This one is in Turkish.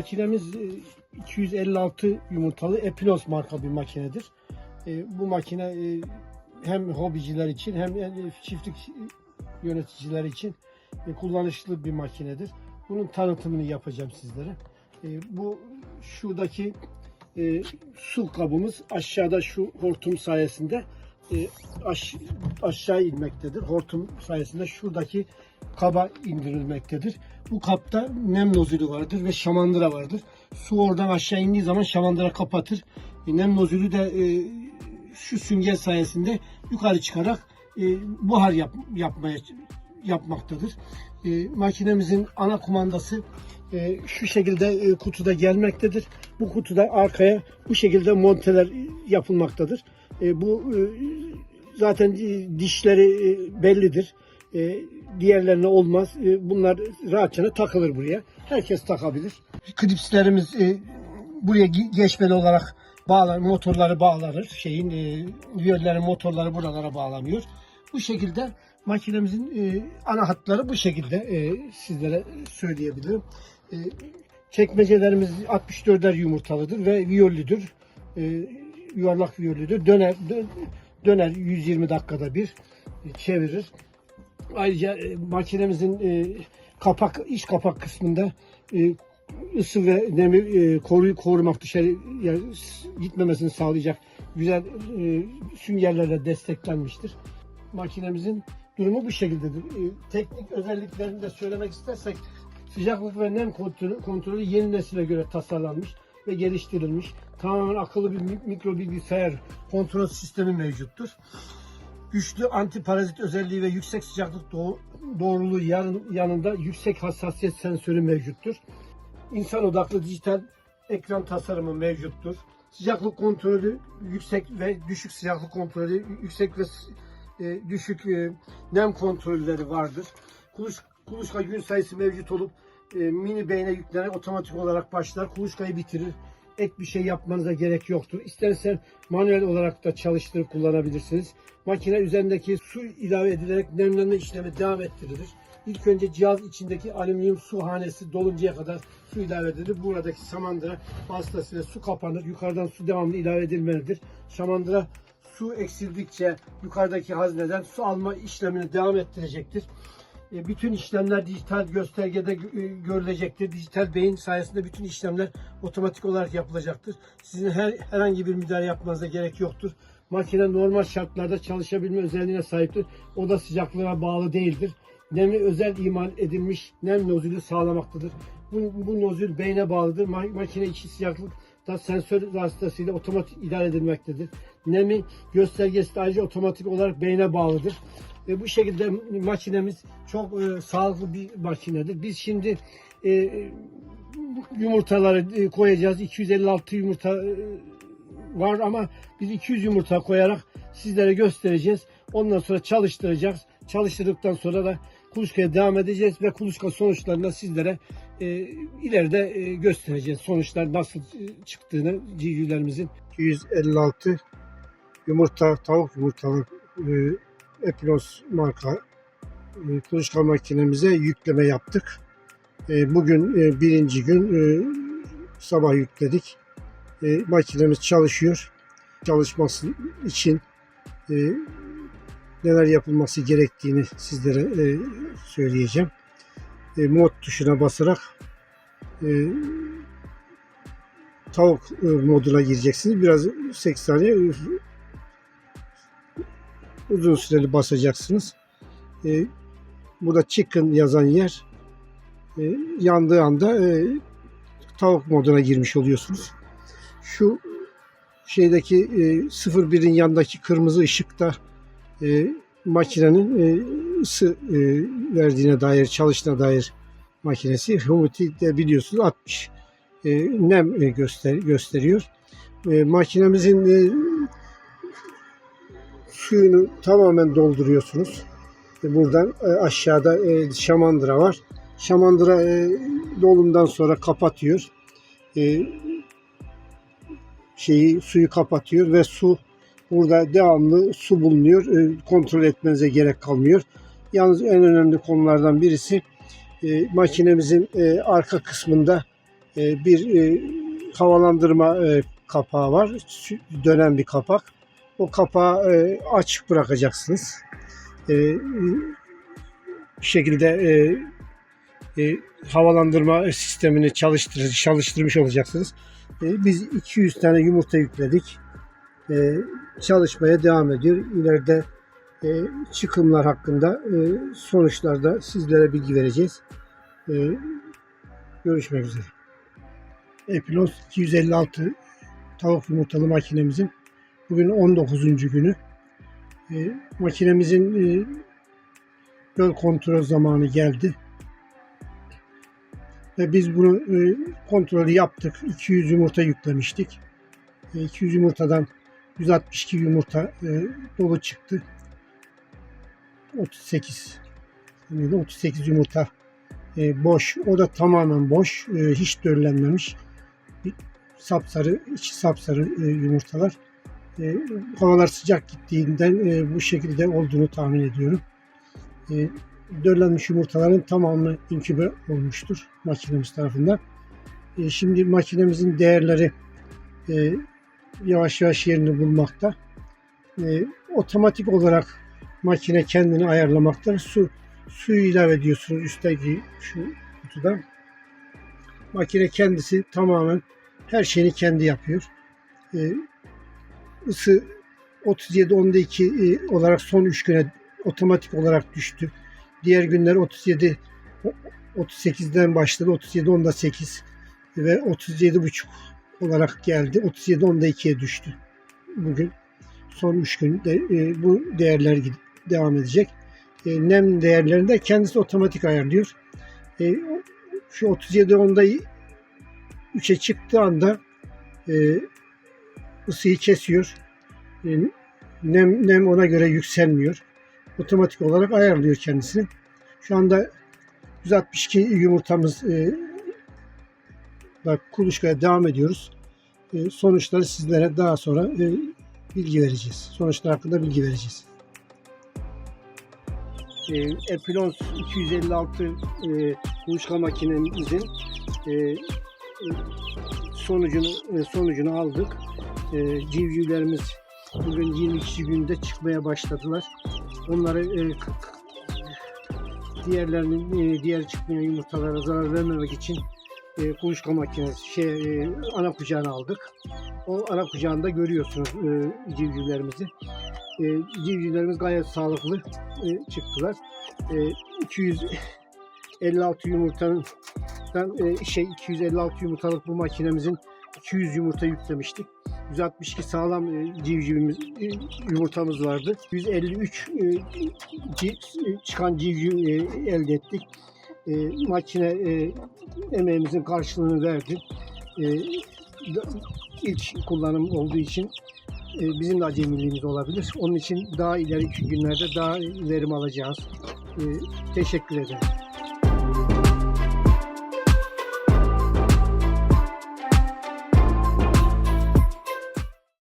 makinemiz e, 256 yumurtalı Epilos marka bir makinedir. E, bu makine e, hem hobiciler için hem e, çiftlik yöneticiler için e, kullanışlı bir makinedir. Bunun tanıtımını yapacağım sizlere. E, bu şuradaki e, su kabımız aşağıda şu hortum sayesinde e, aş- aşağı inmektedir. Hortum sayesinde şuradaki kaba indirilmektedir. Bu kapta nem nozülü vardır ve şamandıra vardır. Su oradan aşağı indiği zaman şamandıra kapatır. E, nem nozülü de e, şu sünger sayesinde yukarı çıkarak e, buhar yap, yapmaya yapmaktadır. E, makinemizin ana kumandası e, şu şekilde e, kutuda gelmektedir. Bu kutuda arkaya bu şekilde monteler yapılmaktadır. E, bu e, zaten e, dişleri bellidir. Diğerlerine olmaz. Bunlar rahatça takılır buraya. Herkes takabilir. Klipslerimiz buraya ge- geçmeli olarak bağlar, motorları bağlanır. Şeyin e, motorları buralara bağlanıyor. Bu şekilde makinemizin ana hatları bu şekilde sizlere söyleyebilirim. E, çekmecelerimiz 64'er yumurtalıdır ve viyollüdür. Yuvarlak viyollüdür. Döner dö- döner 120 dakikada bir e, çevirir. Ayrıca e, makinemizin e, kapak iç kapak kısmında e, ısı ve nemi koruyu korumak dışarı yani gitmemesini sağlayacak güzel süngerlerle desteklenmiştir. Makinemizin durumu bu şekildedir. Teknik özelliklerini de söylemek istersek sıcaklık ve nem kontrolü yeni nesile göre tasarlanmış ve geliştirilmiş. Tamamen akıllı bir mik- mikro bilgisayar kontrol sistemi mevcuttur güçlü antiparazit özelliği ve yüksek sıcaklık doğ- doğruluğu yan- yanında yüksek hassasiyet sensörü mevcuttur. İnsan odaklı dijital ekran tasarımı mevcuttur. Sıcaklık kontrolü yüksek ve düşük sıcaklık kontrolü, yüksek ve e, düşük e, nem kontrolleri vardır. Kuluç, kuluçka gün sayısı mevcut olup e, mini beyne yüklenerek otomatik olarak başlar. Kuluçkayı bitirir. Ek bir şey yapmanıza gerek yoktur. İstersen manuel olarak da çalıştırıp kullanabilirsiniz. Makine üzerindeki su ilave edilerek nemlenme işlemi devam ettirilir. İlk önce cihaz içindeki alüminyum su hanesi doluncaya kadar su ilave edilir. Buradaki şamandıra vasıtasıyla su kapanır. Yukarıdan su devamlı ilave edilmelidir. Şamandıra su eksildikçe yukarıdaki hazneden su alma işlemini devam ettirecektir. E, bütün işlemler dijital göstergede gö- e, görülecektir. Dijital beyin sayesinde bütün işlemler otomatik olarak yapılacaktır. Sizin her herhangi bir müdahale yapmanıza gerek yoktur. Makine normal şartlarda çalışabilme özelliğine sahiptir. Oda sıcaklığına bağlı değildir. Nemi özel imal edilmiş nem nozülü sağlamaktadır. Bu, bu nozül beyne bağlıdır. Ma- makine içi sıcaklık da sensör vasıtasıyla otomatik idare edilmektedir. Nemi göstergesi de ayrıca otomatik olarak beyne bağlıdır. Ve bu şekilde makinemiz çok e, sağlıklı bir makinedir. Biz şimdi e, yumurtaları e, koyacağız. 256 yumurta e, var ama biz 200 yumurta koyarak sizlere göstereceğiz. Ondan sonra çalıştıracağız. Çalıştırdıktan sonra da kuluçkaya devam edeceğiz ve kuluçka sonuçlarını sizlere e, ileride e, göstereceğiz. Sonuçlar nasıl e, çıktığını civcivlerimizin. 256 yumurta, tavuk yumurtalı e, Epilos marka e, kuluçka makinemize yükleme yaptık. E, bugün e, birinci gün sabah yükledik. Makinemiz çalışıyor. Çalışması için neler yapılması gerektiğini sizlere söyleyeceğim. Mod tuşuna basarak tavuk moduna gireceksiniz. Biraz 8 saniye uzun süreli basacaksınız. E, burada chicken yazan yer e, yandığı anda e, tavuk moduna girmiş oluyorsunuz. Şu şeydeki e, 01'in yanındaki kırmızı ışıkta e, makinenin e, ısı e, verdiğine dair, çalıştığına dair makinesi. Humidity de biliyorsunuz 60 e, nem e, göster gösteriyor. E, makinemizin e, suyunu tamamen dolduruyorsunuz. E, Buradan e, aşağıda e, şamandıra var. Şamandıra dolumdan sonra kapatıyor. Şeyi suyu kapatıyor ve su burada devamlı su bulunuyor. Kontrol etmenize gerek kalmıyor. Yalnız en önemli konulardan birisi makinemizin arka kısmında bir havalandırma kapağı var. Dönen bir kapak. O kapağı e, açık bırakacaksınız. E, bir şekilde e, e, havalandırma sistemini çalıştır, çalıştırmış olacaksınız. E, biz 200 tane yumurta yükledik. E, çalışmaya devam ediyor. İleride e, çıkımlar hakkında e, sonuçlarda sizlere bilgi vereceğiz. E, görüşmek üzere. Epilos 256 tavuk yumurtalı makinemizin bugün 19. günü. E, makinemizin e, göl kontrol zamanı geldi. Ve biz bunu e, kontrolü yaptık. 200 yumurta yüklemiştik. E, 200 yumurtadan 162 yumurta e, dolu çıktı. 38 yani 38 yumurta e, boş. O da tamamen boş. E, hiç döllenmemiş. Sapsarı, içi sapsarı e, yumurtalar. E, havalar sıcak gittiğinden e, bu şekilde olduğunu tahmin ediyorum. E, döllenmiş yumurtaların tamamı inkübe olmuştur makinemiz tarafından. E, şimdi makinemizin değerleri e, yavaş yavaş yerini bulmakta. E, otomatik olarak makine kendini ayarlamakta. Su suyu ilave ediyorsunuz üstteki şu kutudan. Makine kendisi tamamen her şeyini kendi yapıyor. E, ısı 37 onda 2 e, olarak son 3 güne otomatik olarak düştü. Diğer günler 37 38'den başladı. 37 onda 8 ve 37 buçuk olarak geldi. 37 onda 2'ye düştü. Bugün son 3 günde e, bu değerler devam edecek. E, nem değerlerini de kendisi otomatik ayarlıyor. Şu 37 onda 3'e çıktığı anda ısıyı kesiyor. E, nem, nem ona göre yükselmiyor. Otomatik olarak ayarlıyor kendisini. Şu anda 162 yumurtamız e, kuluçkaya devam ediyoruz. E, sonuçları sizlere daha sonra e, bilgi vereceğiz. Sonuçlar hakkında bilgi vereceğiz. E, Epilons 256 e, kuluçka makinemizin e, sonucunu e, sonucunu aldık. E, civcivlerimiz bugün 22. günde çıkmaya başladılar. Onları e, diğerlerinin diğer çıkmayan yumurtalara zarar vermemek için e, kuluçka makinesi şey e, ana kucağına aldık. O ana kucağında görüyorsunuz e, civcivlerimizi. E, civcivlerimiz gayet sağlıklı e, çıktılar. E, 256 yumurtanın e, şey 256 yumurtalık bu makinemizin 200 yumurta yüklemiştik. 162 sağlam e, civcivimiz e, yumurtamız vardı. 153 e, ci- çıkan civciv e, elde ettik. E, makine e, emeğimizin karşılığını verdi. E, ilk kullanım olduğu için e, bizim de acemiliğimiz olabilir. Onun için daha ileriki günlerde daha verim alacağız. E, teşekkür ederim.